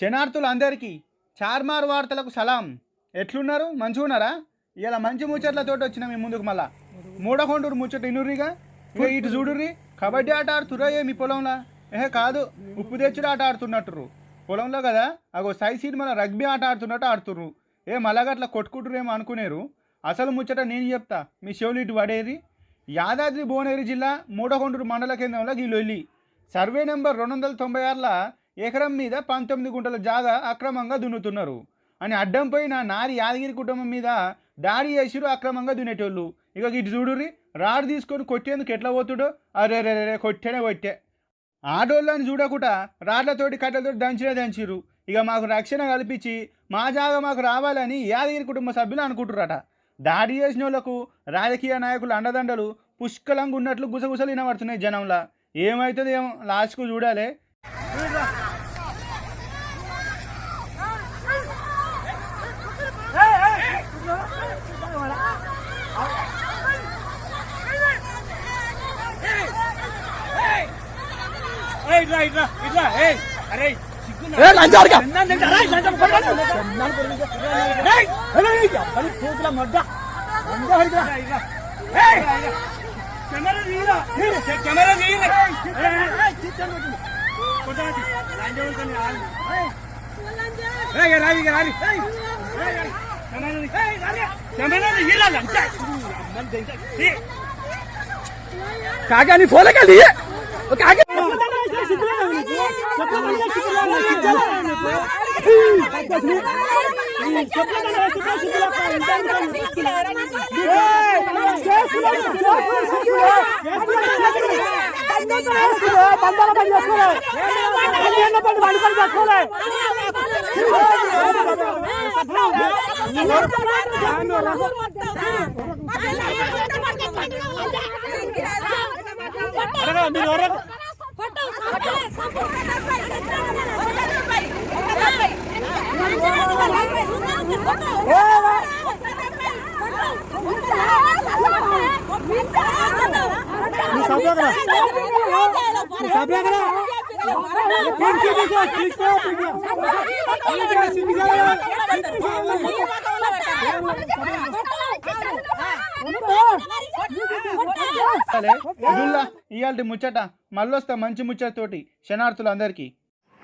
శనార్థులు అందరికీ చార్మార్ వార్తలకు సలాం. ఎట్లున్నారు? మంచిగా ఉన్నారా ఇలా మంచి ముచ్చట్లతోటి వచ్చిన మీ ముందుకు మళ్ళా. మూడకొండూరు ముచ్చట ఇనుర్రిగా? ఇక ఇటు చూడుర్రి? కబడ్డీ ఆట ఆడుతురా ఏ మీ పొలంలో? ఏహే కాదు. ఉప్పు తెచ్చుడు ఆట ఆడుతున్నట్టుర్రు. పొలంలో కదా? అగో సై సినిమాలో రగ్బీ ఆట ఆడుతున్నట్టు ఆడుతుర్రు. ఏ మళ్ళాగట్ల కొట్టుకుంటురేమో అనుకునేరు. అసలు ముచ్చట నేను చెప్తా. మీ చెవులు ఇటు పడేది? యాదాద్రి భువనగిరి జిల్లా మూడకొండూరు మండల కేంద్రంలో గిలొల్లి సర్వే నెంబర్ రెండు వందల తొంభై ఆరుల ఎకరం మీద పంతొమ్మిది గుంటల జాగా అక్రమంగా దున్నుతున్నారు. అని అడ్డం పోయిన నారి యాదగిరి కుటుంబం మీద దాడి చేసిరు అక్రమంగా దున్నేటోళ్ళు. ఇక ఇటు చూడుర్రి రాడు తీసుకొని కొట్టేందుకు ఎట్లా పోతుడో? అరే రే రే కొట్టేనే కొట్టే. ఆడోళ్ళని చూడకుండా రాడ్లతోటి కట్టెలతోటి దంచినే దంచిరు ఇక మాకు రక్షణ కల్పించి మా జాగా మాకు రావాలని యాదగిరి కుటుంబ సభ్యులు అనుకుంటున్నారట దాడి చేసిన వాళ్ళకు రాజకీయ నాయకులు అండదండలు పుష్కలంగా ఉన్నట్లు గుసగుసలు వినబడుతున్నాయి జనంలా ఏమవుతుంది ఏమో లాస్ట్కు చూడాలి కాగా నీ ఫోన్ కలిగి కాగా ఇదుల్లా ఇవాళ ముచ్చట మళ్ళొస్తా మంచి ముచ్చటతోటి శనార్థులు అందరికీ